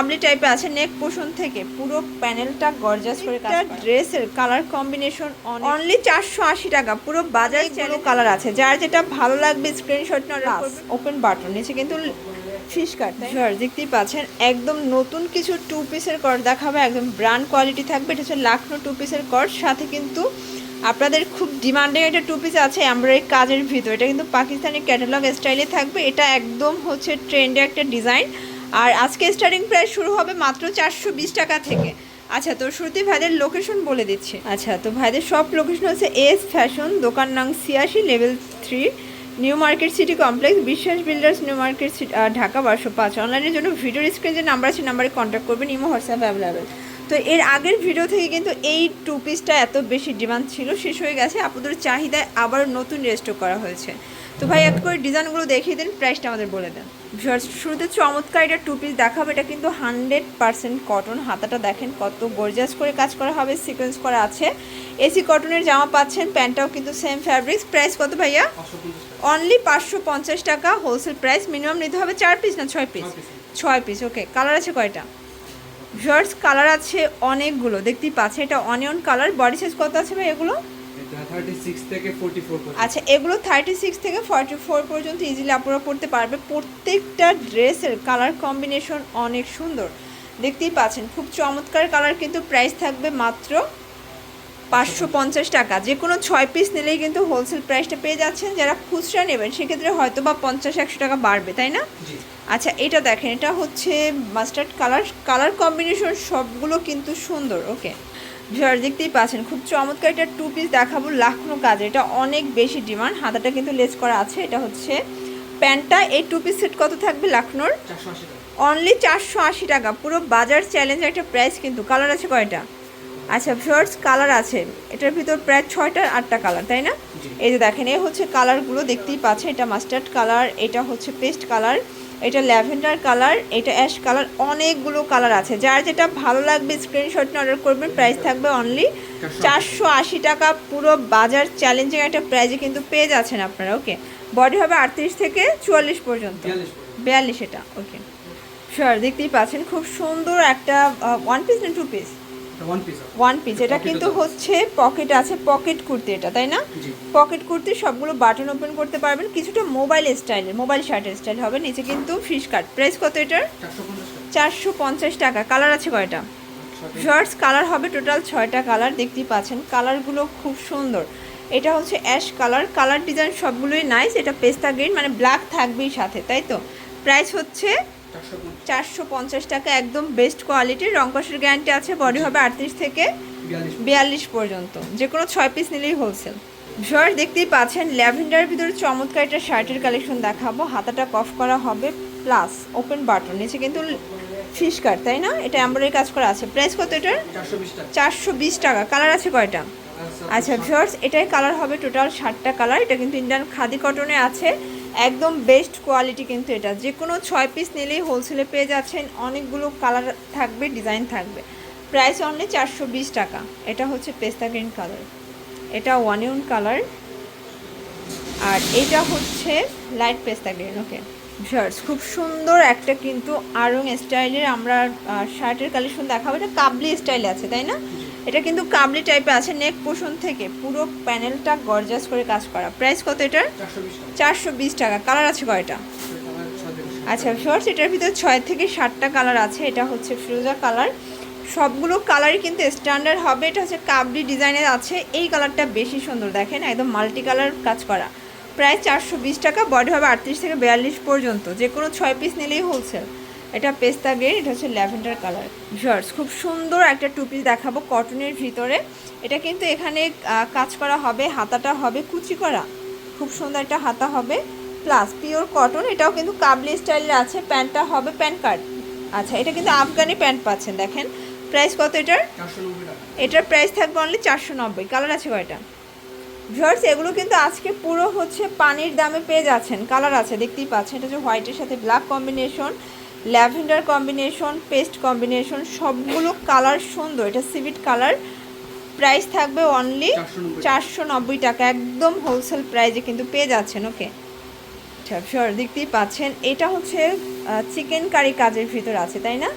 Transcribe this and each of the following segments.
কাবলি টাইপে আছে নেক পোষণ থেকে। পুরো প্যানেলটা গর্জাস করে কাজ ড্রেসের কালার কম্বিনেশন অনলি চারশো আশি টাকা। পুরো বাজার চেলো কালার আছে। যার যেটা ভালো লাগবে স্ক্রিনশট না ওপেন বাটন নিচে কিন্তু ফিশ কাট স্যার দেখতেই পাচ্ছেন। একদম নতুন কিছু টু পিসের কট দেখাবে। একদম ব্র্যান্ড কোয়ালিটি থাকবে। এটা হচ্ছে লাখনো টু পিসের কট সাথে কিন্তু আপনাদের খুব ডিমান্ডিং একটা টু পিস আছে আমরা এই কাজের ভিতর। এটা কিন্তু পাকিস্তানি ক্যাটালগ স্টাইলে থাকবে। এটা একদম হচ্ছে ট্রেন্ডে একটা ডিজাইন আর আজকে স্টার্টিং প্রাইস শুরু হবে মাত্র চারশো বিশ টাকা থেকে। আচ্ছা তো শ্রুতি ভাইদের লোকেশন বলে দিচ্ছি। আচ্ছা তো ভাইদের সব লোকেশন হচ্ছে এস ফ্যাশন দোকান নাম ছিয়াশি level three new market city complex Biswas builders new market city Dhaka বারোশো পাঁচ। অনলাইনের জন্য ভিডিওর স্ক্রিন যে নাম্বার আছে নাম্বারে কন্ট্যাক্ট করবেন, ইমো হোয়াটসঅ্যাপ অ্যাভেলেবেল তো এর আগের ভিডিও থেকে কিন্তু এই টু পিসটা এত বেশি ডিমান্ড ছিল, শেষ হয়ে গেছে। আপনাদের চাহিদায় আবার নতুন রেস্টো করা হয়েছে। তো ভাই, এক করে ডিজাইনগুলো দেখিয়ে দিন প্রাইসটা আমাদের বলে দেন। শুরুতে চমৎকার এটা টু পিস দেখাবো, এটা কিন্তু হান্ড্রেড পার্সেন্ট কটন হাতাটা দেখেন কত গর্জাস করে কাজ করা হবে সিকোয়েন্স করা আছে। এসি কটনের জামা পাচ্ছেন, প্যান্টটাও কিন্তু সেম ফ্যাব্রিক্স প্রাইস কত ভাইয়া? অনলি পাঁচশো পঞ্চাশ টাকা হোলসেল প্রাইস মিনিমাম নিতে হবে চার পিস না ছয় পিস ছয় পিস ওকে কালার আছে কয়টা? ভিউয়ার্স কালার আছে অনেকগুলো, দেখতেই পাচ্ছে এটা অনিয়ন কালার বডি সাইজ কত আছে ভাই এগুলো? আচ্ছা এগুলো থার্টি সিক্স থেকে ফর্টি ফোর পর্যন্ত ইজিলি আপনারা পড়তে পারবে। প্রত্যেকটা ড্রেসের কালার কম্বিনেশন অনেক সুন্দর। দেখতেই পাচ্ছেন খুব চমৎকার কালার কিন্তু প্রাইস থাকবে মাত্র পাঁচশো পঞ্চাশ টাকা। যে কোনো ছয় পিস নিলেই কিন্তু হোলসেল প্রাইসটা পেয়ে যাচ্ছেন। যারা খুচরা নেবেন সেক্ষেত্রে হয়তো বা পঞ্চাশ একশো টাকা বাড়বে তাই না? আচ্ছা এটা দেখেন এটা হচ্ছে মাস্টার্ড কালার কালার কম্বিনেশন সবগুলো কিন্তু সুন্দর ওকে ভিউয়ার দেখতেই পাচ্ছেন খুব চমৎকার এটা টু পিস দেখাবো লাখনো কাজ। এটা অনেক বেশি ডিমান্ড হাতাটা কিন্তু লেস করা আছে এটা হচ্ছে প্যান্টটা এই টু পিস সেট কত থাকবে লাখনোর? অনলি চারশো আশি টাকা পুরো বাজার চ্যালেঞ্জ একটা প্রাইস কিন্তু কালার আছে কয়টা? আচ্ছা ভিউয়ার্স কালার আছে এটার ভিতর প্রায় ছয়টা আটটা কালার তাই না? এই যে দেখেন এ হচ্ছে কালারগুলো দেখতেই পাচ্ছে এটা মাস্টার্ড কালার এটা হচ্ছে পেস্ট কালার এটা ল্যাভেন্ডার কালার এটা অ্যাশ কালার অনেকগুলো কালার আছে। যার যেটা ভালো লাগবে স্ক্রিনশট অর্ডার করবেন প্রাইস থাকবে অনলি চারশো আশি টাকা। পুরো বাজার চ্যালেঞ্জিং একটা প্রাইজে কিন্তু পেয়ে যাচ্ছেন আপনারা ওকে বডি হবে আটত্রিশ থেকে চুয়াল্লিশ পর্যন্ত। বিয়াল্লিশ এটা ওকে শিওর দেখতেই পাচ্ছেন খুব সুন্দর একটা ওয়ান পিস না two piece one piece one piece এটা কিন্তু হচ্ছে পকেট আছে পকেট কুর্তি এটা তাই না? পকেট কুর্তি সবগুলো বাটন ওপেন করতে পারবেন। কিছুটা মোবাইল স্টাইলের মোবাইল শার্টের স্টাইল হবে। নিচে কিন্তু ফিশ কাট। প্রাইস কত এটার? চারশো পঞ্চাশ টাকা। কালার আছে কয়টা? শর্টস কালার হবে টোটাল ছয়টা কালার দেখতেই পাচ্ছেন। কালারগুলো খুব সুন্দর। এটা হচ্ছে অ্যাশ কালার কালার ডিজাইন সবগুলোই নাইস এটা পেস্তা গ্রিন মানে ব্ল্যাক থাকবেই সাথে তাই তো? প্রাইস হচ্ছে চারশো পঞ্চাশ টাকা একদম বেস্ট কোয়ালিটির রংকসের গ্যারান্টি আছে বডি হবে আটত্রিশ থেকে বিয়াল্লিশ। পর্যন্ত। যে কোনো ছয় পিস নিলেই হোলসেল ভিউয়ার দেখতেই পাচ্ছেন ল্যাভেন্ডার ভিতরে চমৎকার একটা শার্টের কালেকশন দেখাবো। হাতাটা কফ করা হবে প্লাস ওপেন বাটন নিচে কিন্তু ফিশ কাট তাই না? এটা এমব্রয়ডারি কাজ করা আছে। প্রাইস কত এটার? চারশো বিশ টাকা। চারশো বিশ টাকা। কালার আছে কয়টা? আচ্ছা ভিউয়ার্স এটাই কালার হবে টোটাল ষাটটা কালার এটা কিন্তু ইন্ডিয়ান খাদি কটনে আছে। একদম বেস্ট কোয়ালিটি কিন্তু এটা। যে কোনো ছয় পিস নিলেই হোলসেলে পেয়ে যাচ্ছেন। অনেকগুলো কালার থাকবে ডিজাইন থাকবে। প্রাইস অনলি চারশো বিশ টাকা। এটা হচ্ছে পেস্তা গ্রিন কালার এটা ওয়ানিয়ন কালার আর এটা হচ্ছে লাইট পেস্তা গ্রিন ওকে শার্টস খুব সুন্দর একটা কিন্তু আরং স্টাইলের আমরা শার্টের কালেকশন দেখাবো। এটা কাবলি স্টাইলে আছে তাই না? এটা কিন্তু কাবলি টাইপে আছে নেক পোষণ থেকে। পুরো প্যানেলটা গর্জাস করে কাজ করা। প্রাইস কত এটার? চারশো বিশ টাকা। কালার আছে কয়টা। আচ্ছা শর্টস এটার ভিতরে ছয় থেকে সাতটা কালার আছে। এটা হচ্ছে ফিরোজা কালার সবগুলো কালারই কিন্তু স্ট্যান্ডার্ড হবে। এটা হচ্ছে কাবলি ডিজাইনের আছে। এই কালারটা বেশি সুন্দর দেখেন, একদম মাল্টি কালার কাজ করা। প্রায় চারশো বিশ টাকা বডি হবে আটত্রিশ থেকে বিয়াল্লিশ পর্যন্ত। যে কোনো ছয় পিস নিলেই হোলসেল এটা পেস্তা গ্রিন এটা হচ্ছে ল্যাভেন্ডার কালার শার্টস খুব সুন্দর একটা টু পিস দেখাবো কটনের ভিতরে। এটা কিন্তু এখানে কাজ করা হবে, হাতাটা হবে কুচি করা। খুব সুন্দর একটা হাতা হবে। প্লাস পিওর কটন এটাও কিন্তু কাবলি স্টাইলের আছে। প্যান্টটা হবে প্যান্ট কার্ড আচ্ছা এটা কিন্তু আফগানি প্যান্ট পাচ্ছেন, দেখেন। প্রাইস কত এটার? এটার প্রাইস থাকবে অনলি চারশো নব্বই। কালার আছে কয়টা? ভিউয়ার্স এগুলো কিন্তু আজকে পুরো হচ্ছে পানির দামে পেয়ে যাচ্ছেন। কালার আছে দেখতেই পাচ্ছেন। এটা হচ্ছে হোয়াইটের সাথে black combination lavender combination paste combination সবগুলো কালার সুন্দর। এটা সিভিট কালার প্রাইস থাকবে অনলি চারশো নব্বই টাকা। একদম হোলসেল প্রাইজে কিন্তু পেয়ে যাচ্ছেন ওকে আচ্ছা শিওর দেখতেই পাচ্ছেন। এটা হচ্ছে চিকেন কারি কাজের ভিতর আছে তাই না?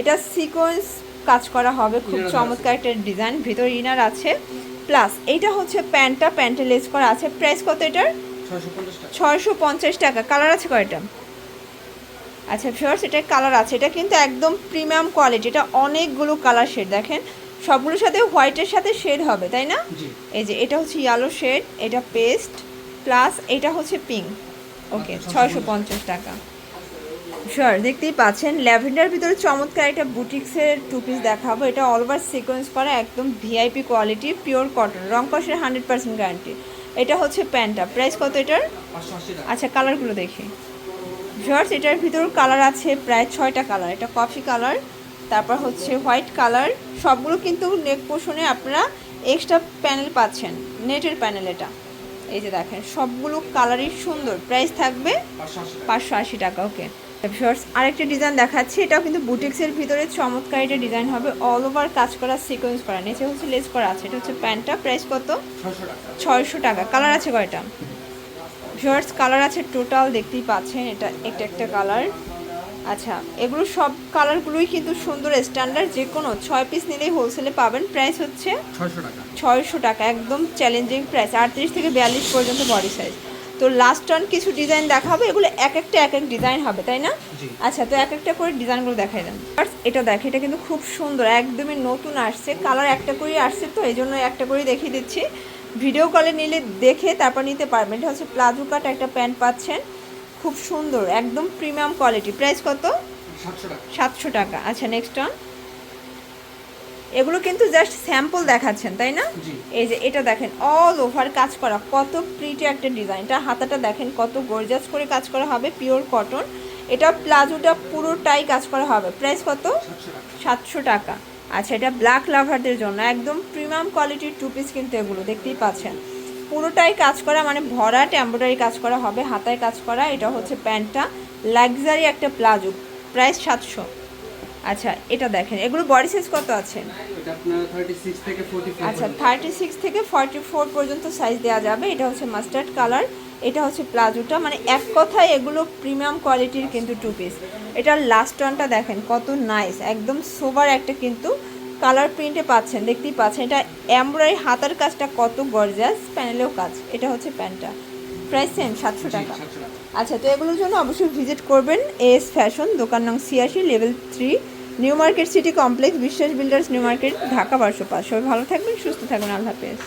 এটা সিকোয়েন্স কাজ করা হবে খুব চমৎকার একটা ডিজাইন ভিতর ইনার আছে। প্লাস এইটা হচ্ছে প্যান্টটা প্যান্টে লেস করা আছে। প্রাইস কত এটার? ছয়শো পঞ্চাশ টাকা। কালার আছে কয়টা? আচ্ছা ফিওর্স এটা কালার আছে। এটা কিন্তু একদম প্রিমিয়াম কোয়ালিটি। এটা অনেকগুলো কালার শেড দেখেন। সবগুলোর সাথে হোয়াইটের সাথে শেড হবে তাই না? এই যে এটা হচ্ছে ইয়েলো শেড এটা পেস্ট প্লাস এটা হচ্ছে পিঙ্ক ওকে ছয়শো পঞ্চাশ টাকা। শিওর দেখতেই পাচ্ছেন। ল্যাভেন্ডার ভিতরে চমৎকার একটা বুটিক্সের টু পিস দেখাবো। এটা অল ওভার সিকোয়েন্স করা একদম ভিআইপি কোয়ালিটি পিওর কটন রং কষের হান্ড্রেড পার্সেন্ট গ্যারান্টি এটা হচ্ছে প্যান্টটা। প্রাইস কত এটার? আচ্ছা কালারগুলো দেখি। ভিউয়ার্স এটার ভিতর কালার আছে প্রায় ছয়টা কালার এটা কফি কালার তারপর হচ্ছে হোয়াইট কালার সবগুলো কিন্তু নেক পোষণে আপনারা এক্সট্রা প্যানেল পাচ্ছেন। নেটের প্যানেল এটা। এই যে দেখেন সবগুলো কালারই সুন্দর। প্রাইস থাকবে পাঁচশো আশি টাকা। ওকে ভিউয়ার্স আরেকটা ডিজাইন দেখাচ্ছি এটাও কিন্তু বুটিক্সের ভিতরে চমৎকার একটা ডিজাইন হবে অল ওভার কাজ করা সিকোয়েন্স করা নিচে হচ্ছে লেস করা আছে এটা হচ্ছে প্যান্টটা প্রাইস কত? ছয়শো টাকা। কালার আছে কয়টা? ভিউয়ার্স কালার আছে টোটাল দেখতেই পাচ্ছেন এটা একটা একটা কালার আচ্ছা এগুলো সব কালারগুলোই কিন্তু সুন্দর স্ট্যান্ডার্ড যে কোনো ছয় পিস নিলেই হোলসেলে পাবেন প্রাইস হচ্ছে ছয়শো টাকা। ছয়শো টাকা একদম চ্যালেঞ্জিং প্রাইস আটত্রিশ থেকে বিয়াল্লিশ পর্যন্ত বডি সাইজ তো লাস্ট টান কিছু ডিজাইন দেখাবো এগুলো এক একটা এক এক ডিজাইন হবে তাই না? আচ্ছা তো এক একটা করে ডিজাইনগুলো দেখাই দেন। এটা দেখে এটা কিন্তু খুব সুন্দর একদমই নতুন আসছে কালার একটা করেই আসছে তো এই জন্য একটা করেই দেখিয়ে দিচ্ছি। ভিডিও কলে নিলে দেখে তারপর নিতে পারবেন। এটা হচ্ছে প্লাজো কাট একটা প্যান্ট পাচ্ছেন। খুব সুন্দর একদম প্রিমিয়াম কোয়ালিটি প্রাইস কত? সাতশো টাকা। সাতশো টাকা। আচ্ছা নেক্সট অন এগুলো কিন্তু জাস্ট স্যাম্পল দেখাচ্ছেন তাই না? এই যে এটা দেখেন অল ওভার কাজ করা কত প্রিটি একটা ডিজাইনটা হাতাটা দেখেন কত গর্জাস করে কাজ করা হবে পিওর কটন এটা প্লাজোটা পুরোটাই কাজ করা হবে। প্রাইস কত? সাতশো টাকা। আচ্ছা এটা ব্ল্যাক লাভারদের জন্য একদম প্রিমিয়াম কোয়ালিটির টু পিস কিন্তু এগুলো দেখতেই পাচ্ছেন। পুরোটাই কাজ করা মানে ভরাট এম্ব্রয়ডারি কাজ করা হবে হাতায় কাজ করা এটা হচ্ছে প্যান্টটা। লাক্সারি একটা প্লাজো প্রাইস সাতশো। আচ্ছা এটা দেখেন এগুলো বডি সাইজ কত আছে? আচ্ছা থার্টি সিক্স থেকে ফর্টি ফোর পর্যন্ত। সাইজ দেওয়া যাবে। এটা হচ্ছে মাস্টার্ড কালার এটা হচ্ছে প্লাজোটা মানে এক কথায় এগুলো প্রিমিয়াম কোয়ালিটির কিন্তু টু পিস এটার লাস্ট ওয়ানটা দেখেন কত নাইস একদম সোবার একটা কিন্তু কালার প্রিন্টে পাচ্ছেন দেখতেই পাচ্ছেন। এটা এমব্রয়ডারি হাতার কাজটা কত গর্জাস প্যানেলেও কাজ। এটা হচ্ছে প্যান্টটা। প্রাইস সেম সাতশো টাকা। আচ্ছা তো এগুলোর জন্য অবশ্যই ভিজিট করবেন এস ফ্যাশন দোকান নং ছিয়াশি level three new market city complex Biswas builders new market Dhaka বারশো পাঁচ সবাই ভালো থাকবেন সুস্থ থাকবেন আল্লাহ হাফেজ।